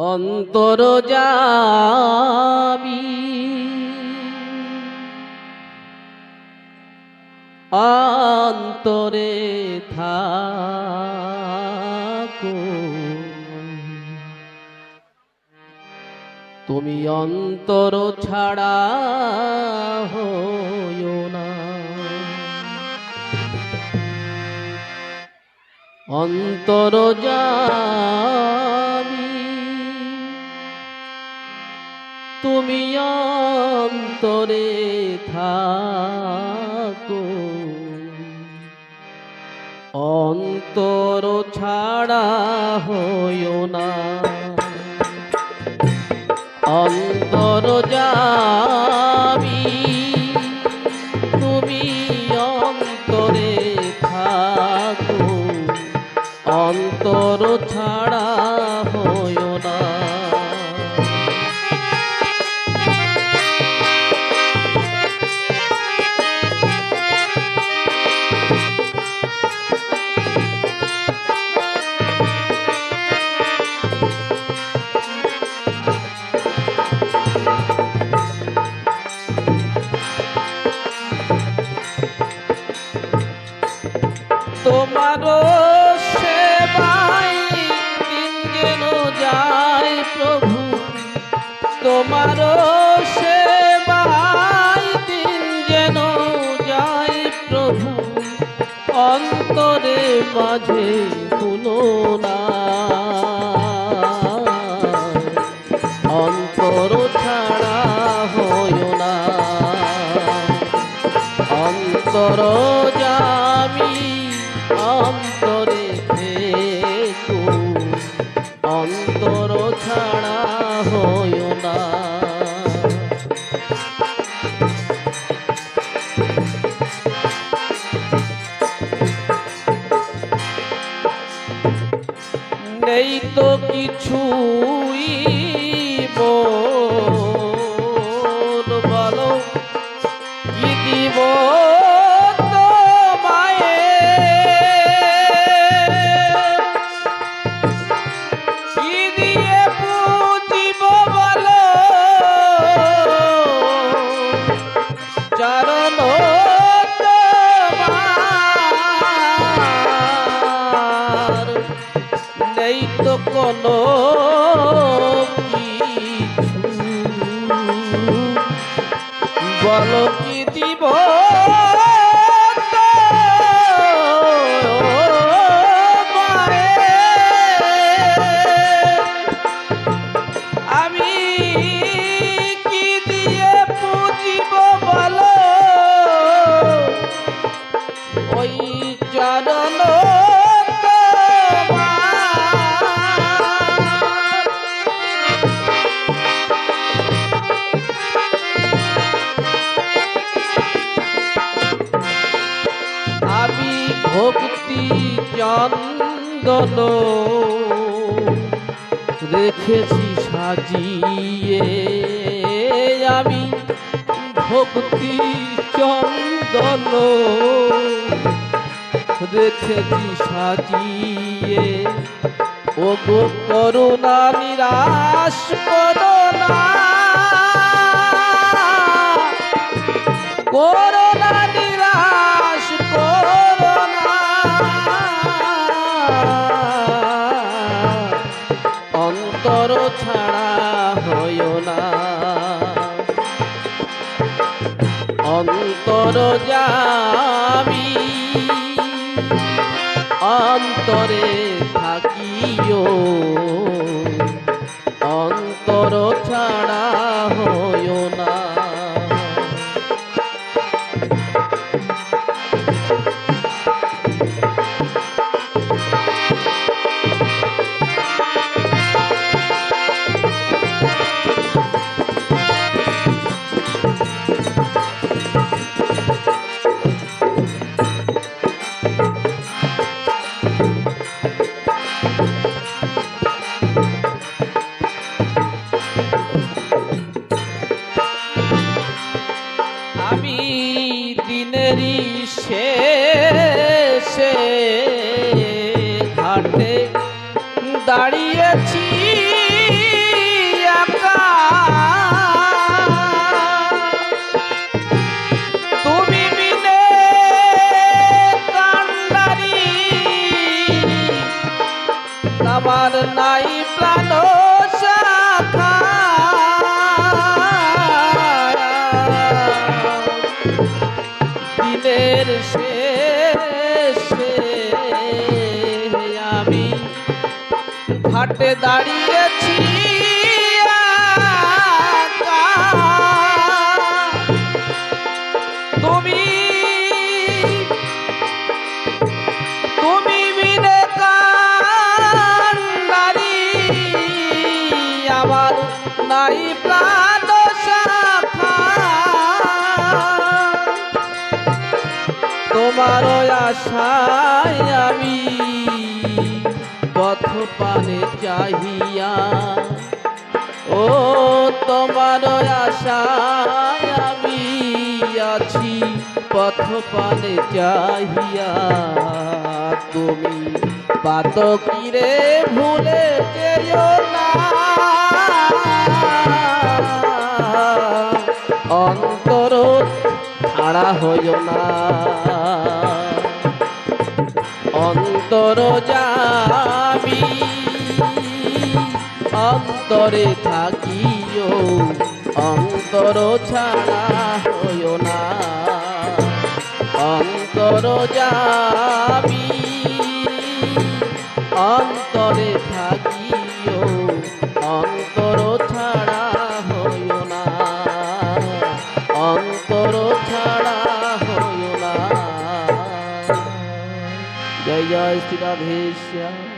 অন্তর যাবি। অন্তরে থাকো। তুমি অন্তর ছাড়া হইও না। অন্তর যাবি। তুমি অন্তরে থাকো। অন্তর ছাড়া হইও না। অন্তর যাবি তুমি অন্তরে থাকো। অন্তর ছাড়া তোমারও সেবাই দিন প্রভু। তোমারও সেবাই দিন যেন যায় প্রভু। অন্তরে মাঝে শুনো নেই তো মোর বলো কি দিব চরণ কিছু বলো কি দিব? চন্দন রেখেছি সাজিয়ে আমি ভক্তি চন্দন। রেখেছি সাজিয়ে ও গো করুণা নিরাশ করোনা নিরাশ যাবি। অন্তরে থাকিও শেষে ঘাটে দাঁড়িয়েছি আমার নাই প্রাণ শাখা। ঘাটে দাঁড়িয়েছি। তুমি তুমি বিনে কান্ডারি আমার নাই প্রাণ তোমার আশায় আমি পানে চাহিয়া, ও তোমার আশায় আমি আছি পথ পানে চাহিয়া। তুমি পাতকিরে ভুলে যেও না। অন্তর ছাড়া হইও না। অন্তর যাবি অন্তরে থাকিও অন্তর ছাড়া হইও না। অন্তর যাবি হইও